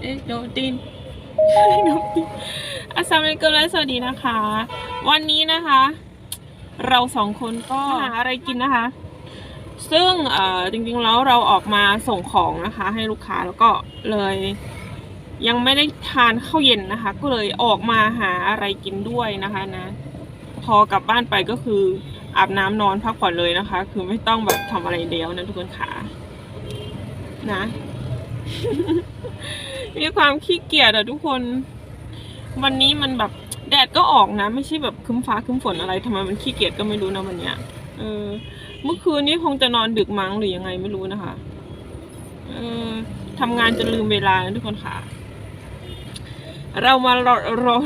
เอ๊ะโดตินโดตินอัสสลามุอะลัยกุมและสวัสดีนะคะ วันนี้นะคะ เราสองคนก็หาอะไรกินนะคะ ซึ่งเอ่อจริงๆแล้วเราออกมาส่งของนะคะ ให้ลูกค้าแล้วก็เลย ยังไม่ได้ทานข้าวเย็นนะคะ ก็เลยออกมาหาอะไรกินด้วยนะคะนะ พอกลับบ้านไปก็คืออาบน้ำนอนพักผ่อนเลยนะคะ คือไม่ต้องแบบทำอะไรเดียวนะทุกคนค่ะนะ มีความขี้เกียจอะทุกคน วันนี้มันแบบแดดก็ออกนะ ไม่ใช่แบบคึ้มฟ้าคึ้มฝนอะไรทำไมมันขี้เกียจก็ไม่รู้นะวันเนี้ยเออ เมื่อคืนนี้คงจะนอนดึกมั้งหรือยังไงไม่รู้นะคะเออทำงานจนลืมเวลาทุกคนค่ะ เรามารอรอ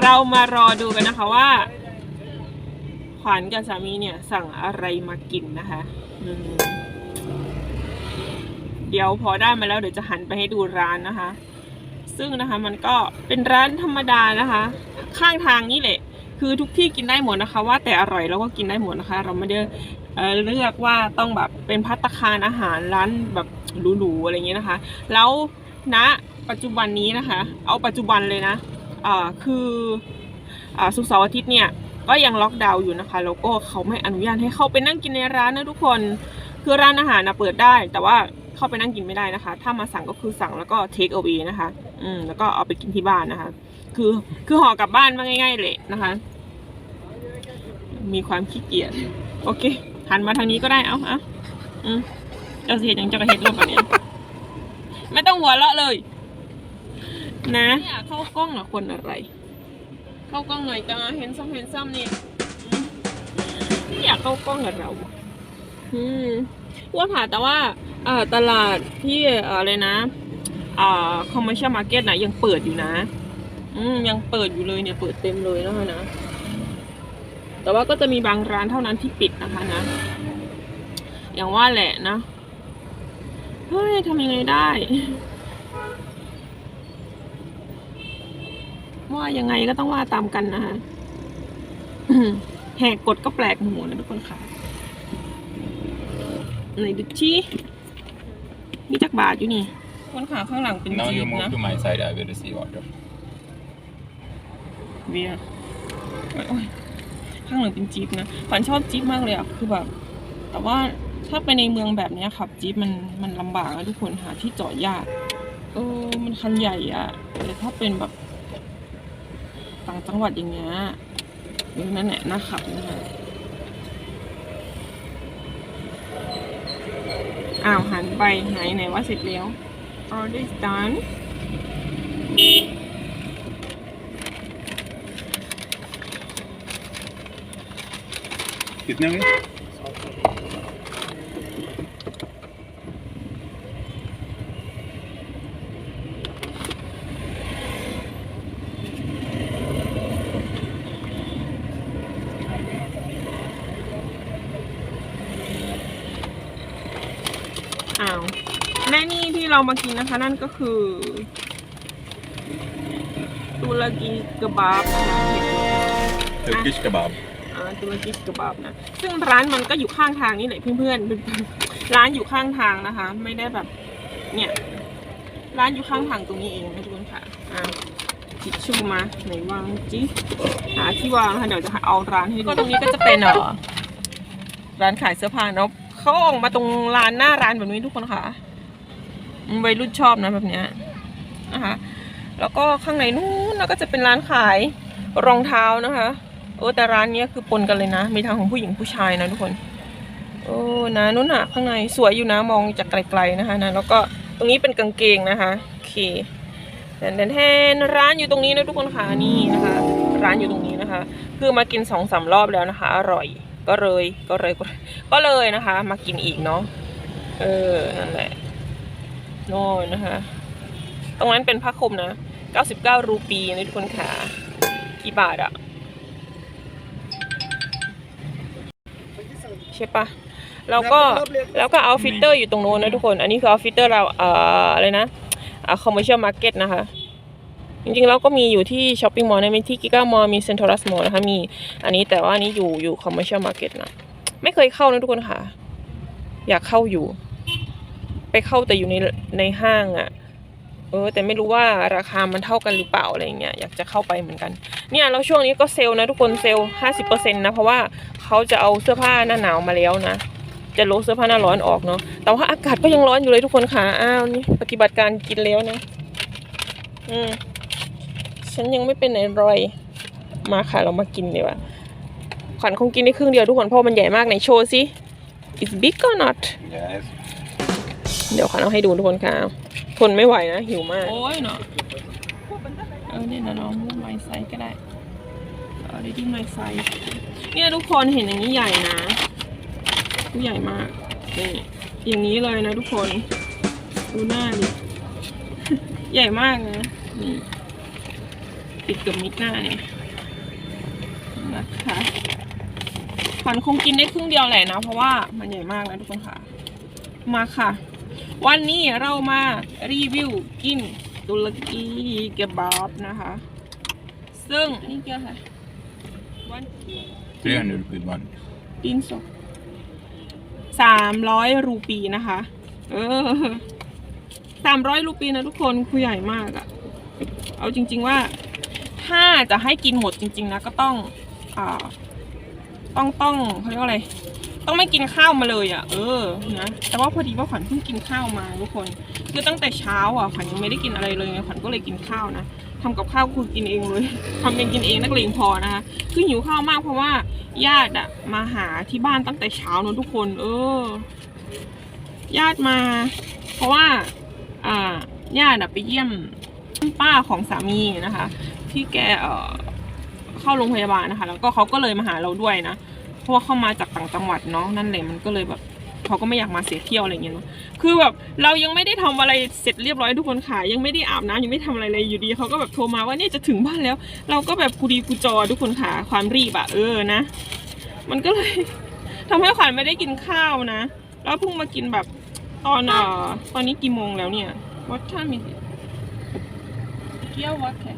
เรามารอดูกันนะคะว่า ขวัญกับสามีเนี่ย สั่งอะไรมากินนะคะ อืม เดี๋ยวพอได้มาแล้วเดี๋ยวจะหันไปให้ดูร้านนะคะ ซึ่งนะคะมันก็เป็นร้านธรรมดานะคะ ข้างทางนี่แหละ คือทุกที่กินได้หมดนะคะ ว่าแต่อร่อยแล้วก็กินได้หมดนะคะ เราไม่ได้เเลือกว่าต้องแบบเป็นพัตตาคารอาหารร้านแบบหรูๆอะไรอย่างเงี้ยนะคะ แล้วณปัจจุบันนี้นะคะ เอาปัจจุบันเลยนะอ่าคืออ่าสุกร์เสาร์อาทิตย์เนี่ยก็ยังล็อกดาวน์อยู่นะคะแล้วก็เขาไม่อนุญาตให้เข้าไปนั่งกินในร้านนะทุกคน คือร้านอาหารนะเปิดได้ แต่ว่า เข้าไปนั่งกินไม่ได้นะคะ ถ้ามาสั่งก็คือสั่งแล้วก็เทคเอา a y นะคะ อืมแล้วก็เอาไปกินที่บ้านนะคะ คือคือห่อกลับบ้านมาง่าย ๆ เลยนะคะ มีความขี้เกียจโอเคหันมาทางนี้ก็ได้เอาเอาอืมเจ้าเสียยังเจะกระเฮ็ดรูปแบบนี้ไม่ต้องหัวเราะเลย นะอยากเข้ากล้องเหรอคนอะไร เข้ากล้องหน่อยจ้าเห็นซ้ำเห็นซ้ำเนี่ยอืมไม่อยากเข้ากล้องกับเรา อืมว่าผ่าแต่ว่าเอ่อตลาดที่เอ่ออะไรนะอ่า commercial market นะยังเปิดอยู่นะ อืมยังเปิดอยู่เลยเนี่ยเปิดเต็มเลยนะคะนะ แต่ว่าก็จะมีบางร้านเท่านั้นที่ปิดนะคะนะ อย่างว่าแหละนะ เฮ้ยทำยังไงได้ว่ายังไงก็ต้องว่าตามกันนะคะแหกกฎก็แปลกหูนะทุกคนค่ะ ไหนดูชี้มีจักบาทอยู่นี่ คนขาข้างหลังเป็น Now จี you บ move นะ to my side, I will receive order. เบียร์โอ๊ยโอ๊ยข้างหลังเป็นจี๊ปนะฝันชอบจี๊ปมากเลยอะ คือแบบ แต่ว่าถ้าไปในเมืองแบบเนี้ยขับจี๊ปมันมันลำบากนะทุกคนหาที่จอดยาก เออ มันคันใหญ่อะ แต่ถ้าเป็นแบบ ต่างจังหวัดอย่างเงี้ยเออนั่นแหละน่าขับนะคะ้าวหันไปไหนไหนว่าเสร็จแล้ว all is done กินยังไง นี่ที่เรามากินนะคะ นั่นก็คือตุรกีกะบาบนะคะ Turkish kebab. อ่าตุรกีกะบาบนะซึ่งร้านมันก็อยู่ข้างทางนี่แหละเพื่อนๆร้านอยู่ข้างทางนะคะ ไม่ได้แบบ เนี่ย ร้านอยู่ข้างทางตรงนี้เองนะทุกคนค่ะอ่าทิชชู่มาไหนวางจิหาที่วางค่ะเดี๋ยวจะเอาร้านให้ดูก็ตรงนี้ก็จะเป็นเอ่อร้านขายเสื้อผ้าเนาะเขาออกมาตรงร้านหน้าร้านแบบนี้ทุกคนค่ะอืม วัยรุ่นชอบนะแบบเนี้ยนะคะแล้วก็ข้างในนู้นก็จะเป็นร้านขายรองเท้านะคะโอ้แต่ร้านเนี้ยคือปนกันเลยนะ มีทั้งของผู้หญิงผู้ชายนะทุกคนโอ้นะนู้นน่ะข้างในสวยอยู่นะมองจากไกลๆนะคะนะแล้วก็ตรงนี้เป็นกางเกงนะคะโอเคแทนแทนร้านอยู่ตรงนี้นะทุกคนค่ะนี่นะคะ ร้านอยู่ตรงนี้นะคะ คือมากินสองสามรอบแล้วนะคะ อร่อยก็เลยก็เลยก็เลยนะคะ มากินอีกเนาะเออนั่นแหละ โน่นนะคะ ตรงนั้นเป็นผ้าคลุมนะ 99 รูปีนะทุกคนค่ะกี่บาทอะใช่ปะแล้วก็แล้วก็เอาฟิลเตอร์อยู่ตรงโน้นนะทุกคน อันนี้คือเอาฟิลเตอร์เราเอ่ออะไรนะอ่า commercial market นะคะ จริงๆเราก็มีอยู่ที่ช้อปปิ้งมอลล์นะมีที่กิก้ามอลล์มีเซ็นทรัสมอลล์นะคะมีอันนี้แต่ว่าอันนี้อยู่อยู่ commercial market นะ ไม่เคยเข้านะทุกคนค่ะ อยากเข้าอยู่ ไปเข้าแต่อยู่ในในห้างอะเออ แต่ไม่รู้ว่าราคามันเท่ากันหรือเปล่าอะไรเงี้ยอยากจะเข้าไปเหมือนกัน เนี่ยแล้วช่วงนี้ก็เซลนะทุกคนเซลห้าสิบเปอร์เซ็นต์นะเพราะว่าเขาจะเอาเสื้อผ้าหน้าหนาวมาแล้วนะจะลดเสื้อผ้าหน้าร้อนออกเนาะแต่ว่าอากาศก็ยังร้อนอยู่เลยทุกคนค่ะอ้าวนี่ปฏิบัติการกินแล้วนะอืมฉันยังไม่เป็นไหนรอยมาค่ะเรามากินดีกว่าขวัญคงกินได้ครึ่งเดียวทุกคนเพราะมันใหญ่มากไหนโชว์สิ is big or not Yes. เดี๋ยวขวัญเอาให้ดูทุกคนค่ะ ทนไม่ไหวนะ หิวมาก โอ้ยเนาะเออเนี่ยเดี๋ยวน้องมุ้งไม้ไซส์ก็ได้เออดีที่ไม้ไซส์เนี่ยทุกคนเห็นอย่างนี้ใหญ่นะใหญ่มากนี่อย่างนี้เลยนะทุกคนดูหน้าดิใหญ่มากนะนี่ติดกือบมิดหน้าเนี่ยนะคะขวัญคงกินได้ครึ่งเดียวแหละนะ เพราะว่ามันใหญ่มากนะทุกคนค่ะ มาค่ะ วันนี้เรามารีวิวกินตุรกีเกบอบนะคะ ซึ่งนี่เกี่ยวค่ะวัน300 rupees one. ดินสดสามร้อยรูปีนะคะ เออสามร้อยรูปีนะทุกคนคือใหญ่มากอะเอาจริง ๆว่าถ้าจะให้กินหมดจริง ๆ นะก็ต้องอ่าต้องต้องเขาเรียกว่าอะไร ต้องไม่กินข้าวมาเลยอะ เออนะแต่ว่าพอดีว่าขวัญเพิ่งกินข้าวมาทุกคนคือตั้งแต่เช้าอะขวัญยังไม่ได้กินอะไรเลยไงขวัญก็เลยกินข้าวนะทำกับข้าวคือกินเองเลยทำเองกินเองนักเลงพอนะคะคือหิวข้าวมากเพราะว่าญาติอะมาหาที่บ้านตั้งแต่เช้านอะทุกคน เออ ญาติมา เพราะว่า อ่าญาติอะไปเยี่ยมป้าของสามีนะคะ ที่แกเอ่อเข้าโรงพยาบาลนะคะ แล้วก็เขาก็เลยมาหาเราด้วยนะ ราะว่าเข้ามาจากต่างจังหวัดเนาะนั่นแหละมันก็เลยแบบเขาก็ไม่อยากมาเสียเที่ยวอะไรอย่างเงี้ยเนาะคือแบบเรายังไม่ได้ทำอะไรเสร็จเรียบร้อยทุกคนค่ะยังไม่ได้อาบน้ำยังไม่ทำอะไรเลยอยู่ดีเขาก็แบบโทรมาว่าเนี่ยจะถึงบ้านแล้ว เราก็แบบกูดีกูจอทุกคนค่ะความรีบอะเออนะ มันก็เลยทำให้ขวัญไม่ได้กินข้าวนะ แล้วเพิ่งมากินแบบตอนเอ่อตอนนี้กี่โมงแล้วเนี่ย what time is it เกี่ยววัดแค่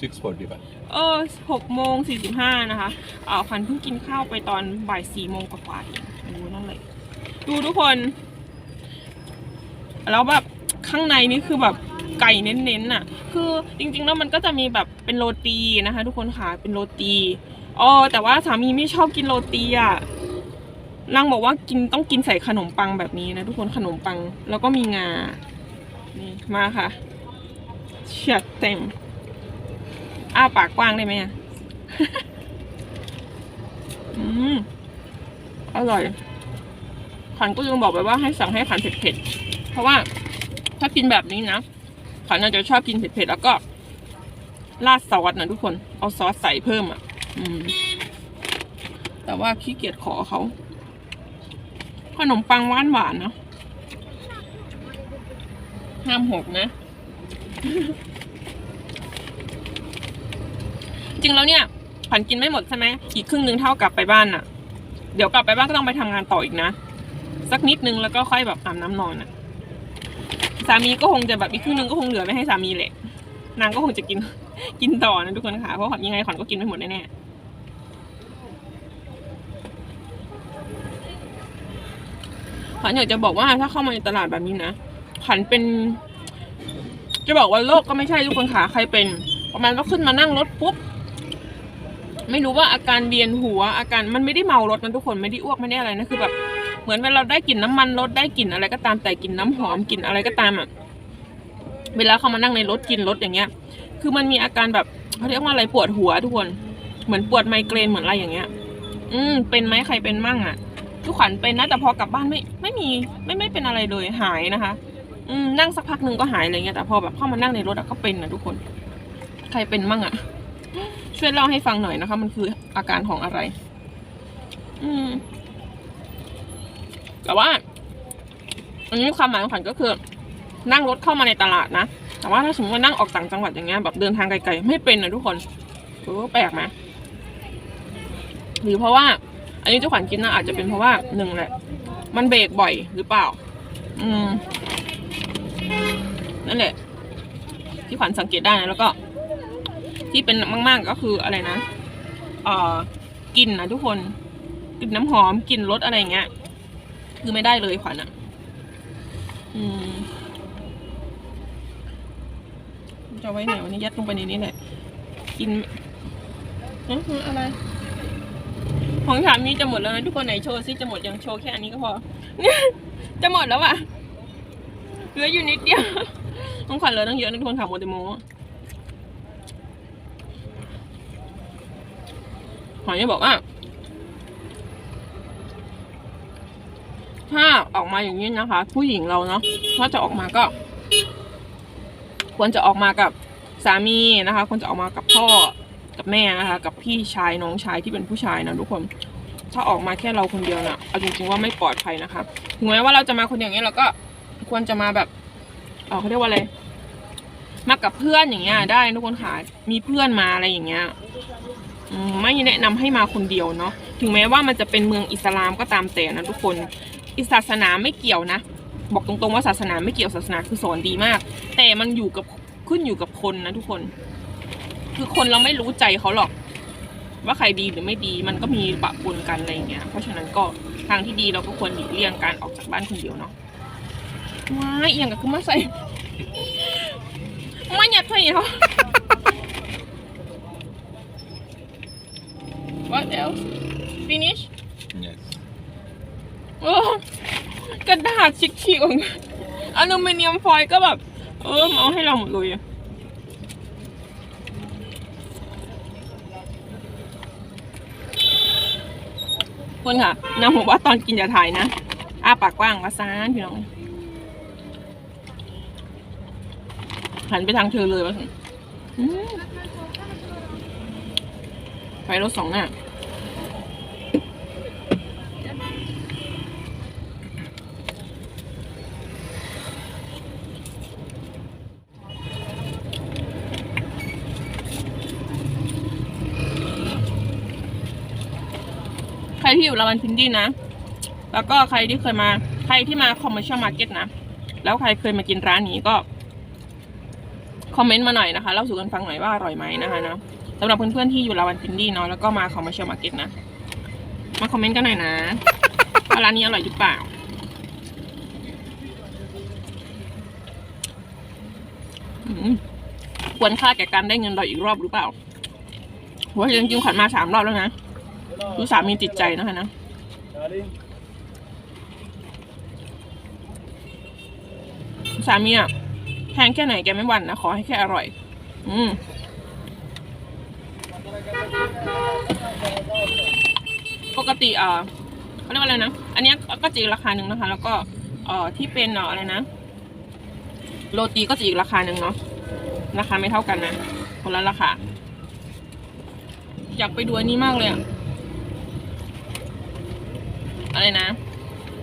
645. เออหกโมงสี่สิบห้านะคะเอ่อขวัญเพิ่งกินข้าวไปตอนบ่ายสี่โมงกว่าๆเองดูนั่นเลย ดูทุกคน แล้วแบบข้างในนี่คือแบบไก่เน้นๆน่ะ คือจริงๆแล้วมันก็จะมีแบบเป็นโรตีนะคะ ทุกคนค่ะ เป็นโรตีอ๋อแต่ว่าสามีไม่ชอบกินโรตีอะนางบอกว่ากินต้องกินใส่ขนมปังแบบนี้นะทุกคนขนมปังแล้วก็มีงา นี่มาค่ะเชียดเต็ม อ้าปากกว้างได้ไหมอืมอร่อยขวัญก็ยังบอกไปว่าให้สั่งให้ขันเผ็ดๆ เพราะว่าถ้ากินแบบนี้นะขวัญน่าจะชอบกินเผ็ดๆ แล้วก็ราดซอสนะทุกคน เอาซอสใส่เพิ่มอะ อืม แต่ว่าขี้เกียจขอเขาขนมปังหวานหวานๆนะห้ามหกนะ จ ริงแล้วเนี่ยขวัญกินไม่หมดใช่ไหมอีกครึ่งหนึงเท่ากับไปบ้านน่ะ เดี๋ยวกลับไปบ้านก็ต้องไปทำงานต่ออีกนะ สักนิดนึงแล้วก็ค่อยแบบอาบน้ำนอนน่ะ สามีก็คงจะแบบอีกครึ่งหนึงก็คงเหลือไว้ให้สามีแหละ นางก็คงจะกินกินต่อนะทุกคนค่ะ เพราะขวัญยังไงขวัญก็กินไม่หมดแน่ๆขวัญอยากจะบอกว่าถ้าเข้ามาในตลาดแบบนี้นะขวัญเป็น จะบอกว่าโรคก็ไม่ใช่ทุกคนค่ะใครเป็น ประมาณว่าขึ้นมานั่งรถปุ๊บ ไม่รู้ว่าอาการเวียนหัวอาการมันไม่ได้เมารถนะทุกคนไม่ได้อ้วกไม่ได้อะไรนะคือแบบเหมือนเวลาเราได้กลิ่นน้ำมันรถได้กลิ่นอะไรก็ตามแต่กลิ่นน้ำหอมกลิ่นอะไรก็ตามอะเวลาเขามานั่งในรถกินรถอย่างเงี้ย คือมันมีอาการแบบเขาเรียกว่าอะไรปวดหัวทุกคน เหมือนปวดไมเกรนเหมือนอะไรอย่างเงี้ย อืมเป็นไหมใครเป็นมั่งอะทุกขวัญเป็นนะแต่พอกลับบ้านไม่ไม่มีไม่ไม่เป็นอะไรเลยหายนะคะ อืมนั่งสักพักหนึ่งก็หายอะไรเงี้ยแต่พอแบบเข้ามานั่งในรถอะก็เป็นนะทุกคน ใครเป็นมั่งอะ ช่วยเล่าให้ฟังหน่อยนะคะ มันคืออาการของอะไร อืม แต่ว่า อันนี้ความหมายของขวัญก็คือ นั่งรถเข้ามาในตลาดนะ แต่ว่าถ้าสมมติว่านั่งออกต่างจังหวัดอย่างเงี้ยแบบเดินทางไกลๆไม่เป็นนะทุกคนเออแปลกไหมหรือเพราะว่า อันนี้เจ้าขวัญกินนะอาจจะเป็นเพราะว่าหนึ่งแหละ มันเบรกบ่อยหรือเปล่า อืม นั่นแหละ ที่ขวัญสังเกตได้นะแล้วก็ ที่เป็นมาก ๆก็คืออะไรนะเอ่อกลิ่นนะทุกคนกลิ่นน้ำหอมกลิ่นรสอะไรเงี้ย คือไม่ได้เลยขวัญอะอืมจะไว้ไหนวันนี้ยัดลงไปในนี้แหละกินอะไรของสามีจะหมดแล้วนะทุกคนไหนโชว์ซิจะหมดยังโชว์แค่อันนี้ก็พอเนี่ยจะหมดแล้วอะเหลืออยู่นิดเดียวของขวัญเหลือตั้งเยอะนะทุกคนค่ะโมเดโม หอยจะบอกว่า ถ้าออกมาอย่างนี้นะคะ ผู้หญิงเราเนาะถ้าจะออกมาก็ ควรจะออกมากับสามีนะคะ ควรจะออกมากับพ่อกับแม่นะคะ กับพี่ชายน้องชายที่เป็นผู้ชายนะทุกคน ถ้าออกมาแค่เราคนเดียวนะเอาจริงๆว่าไม่ปลอดภัยนะคะถึงแม้ว่าเราจะมาคนอย่างนี้เราก็ควรจะมาแบบเออเขาเรียกว่าอะไรมากับเพื่อนอย่างเงี้ยได้ทุกคนค่ะมีเพื่อนมาอะไรอย่างเงี้ย ไม่แนะนำให้มาคนเดียวเนาะถึงแม้ว่ามันจะเป็นเมืองอิสลามก็ตามแต่นะทุกคนอิศาสนาไม่เกี่ยวนะ บอกตรงๆว่าศาสนาไม่เกี่ยวศาสนาคือสอนดีมาก แต่มันอยู่กับขึ้นอยู่กับคนนะทุกคน คือคนเราไม่รู้ใจเขาหรอก ว่าใครดีหรือไม่ดี มันก็มีปะปนกันอะไรเงี้ย เพราะฉะนั้นก็ทางที่ดีเราก็ควรหลีกเลี่ยงการออกจากบ้านคนเดียวเนาะว้ายเอียงกับคือมาใส่ไม่หยัดใส่เขา What else finish Yes. เออกระดาษฉีกๆออกมาอลูมิเนียมฟอยล์ก็แบบ เออมาเอาให้เราหมดเลยอะคุณค่ะนำบอกว่าตอนกินอย่าถ่ายนะอ้าปากกว้างมาซานพี่น้องหันไปทางเธอเลยว่าอืมไฟรถสองหน้า รที่อยู่ลาวันพินดี้นะ แล้วก็ใครที่เคยมา ใครที่มาคอมเมอร์เชียลมาร์เก็ตนะ แล้วใครเคยมากินร้านนี้ก็ คอมเมนต์มาหน่อยนะคะ เล่าสู่กันฟังหน่อยว่าอร่อยไหมนะคะนะสำหรับเพื่อนๆที่อยู่ลาวันพินดี้เนาะ แล้วก็มาคอมเมอร์เชียลมาร์เก็ตนะ มาคอมเมนต์กันหน่อยนะว่าร้านนี้อร่อยหรือเปล่าควรค่าแก่การได้เงินเราอีกรอบหรือเปล่าเพราจริงๆขวัญมาสามรอบแล้วนะ ดูสามีติดใจนะคะนะสามีอะแพงแค่ไหนแกไม่หวั่นนะขอให้แค่อร่อย อืมปกติอ่าเขาเรียกว่าอะไรนะ อันเนี้ยก็จะอีกราคาหนึ่งนะคะ แล้วก็เอ่อที่เป็นเอ่ออะไรนะ โรตีก็จะอีกราคาหนึ่งเนาะราคาไม่เท่ากันนะ คนละราคาอยากไปดูอันนี้มากเลยอะ อะไรนะ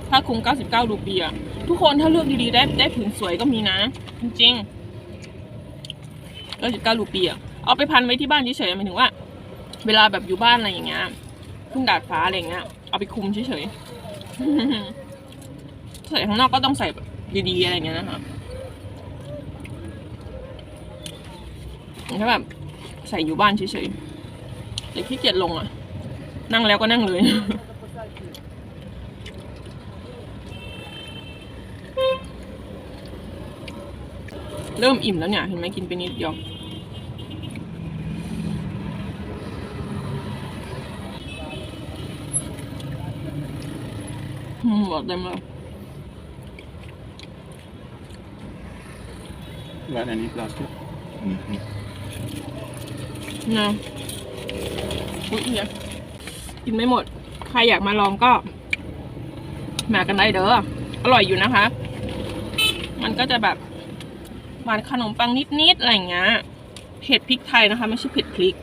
ถ้าคุ้ม99รูปีอะทุกคนถ้าเลือกดีๆได้ได้ผืนสวยก็มีนะ จริงๆ99รูปีอะเอาไปพันไว้ที่บ้านเฉยๆหมายถึงว่า เวลาแบบอยู่บ้านอะไรอย่างเงี้ยขึ้นดาดฟ้าอะไรอย่างเงี้ยเอาไปคุมเฉยๆใส่ข้างนอกก็ต้องใส่แบบดีๆอะไรเงี้ยนะคะถ้าแบบใส่อยู่บ้านเฉยๆแต่ขี้เกียจลงอะนั่งแล้วก็นั่งเลย เริ่มอิ่มแล้วเนี่ย เห็นไหมกินไปนิดเดียว อืมหมดเต็มเลย Got any plastic? Mm-hmm. นะอุ๊ยเดี๋ยวกินไม่หมด ใครอยากมาลองก็ มากันได้เด้อ อร่อยอยู่นะคะ มันก็จะแบบ หวานขนมปังนิดๆอะไรอย่างเงี้ยเผ็ดพริกไทยนะคะ ไม่ใช่เผ็ดพริก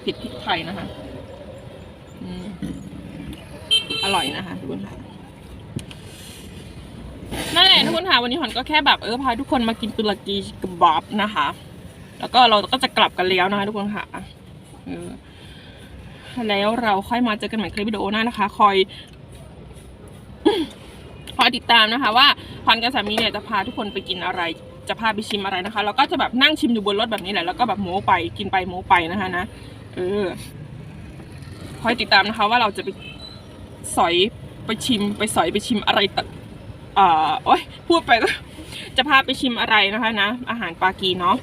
เผ็ดพริกไทยนะคะอร่อยนะคะทุกคนค่ะนั่นแหละทุกคนค่ะวันนี้หอนก็แค่แบบเออพาทุกคนมากินตุรกีกับบอบนะคะ แล้วก็เราก็จะกลับกันแล้วนะคะทุกคนค่ะแล้วเราค่อยมาเจอกันใหม่คลิปวิดีโอหน้านะคะ คอยคอยติดตามนะคะ ว่าพรกับสามีเนี่ยจะพาทุกคนไปกินอะไร จะพาไปชิมอะไรนะคะแล้วก็จะแบบนั่งชิมอยู่บนรถแบบนี้แหละแล้วก็แบบโม้ไปกินไปโม้ไปนะคะนะเออคอยติดตามนะคะ ว่าเราจะไปสอยไปชิม ไปสอยไปชิมอะไรตะอ่าโอ๊ยพูดไปก็จะพาไปชิมอะไรนะคะนะ อาหารปากีเนาะ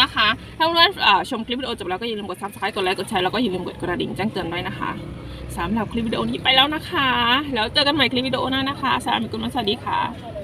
นะคะถ้าเพื่อนๆชมคลิปวิดีโอจบแล้วก็อย่าลืมกด subscribe กดไลค์กดแชร์แล้วก็อย่าลืมกดกระดิ่งแจ้งเตือนด้วยนะคะสำหรับคลิปวิดีโอนี้ไปแล้วนะคะ แล้วเจอกันใหม่คลิปวิดีโอหน้านะคะสวัสดีคุณสวัสดีค่ะ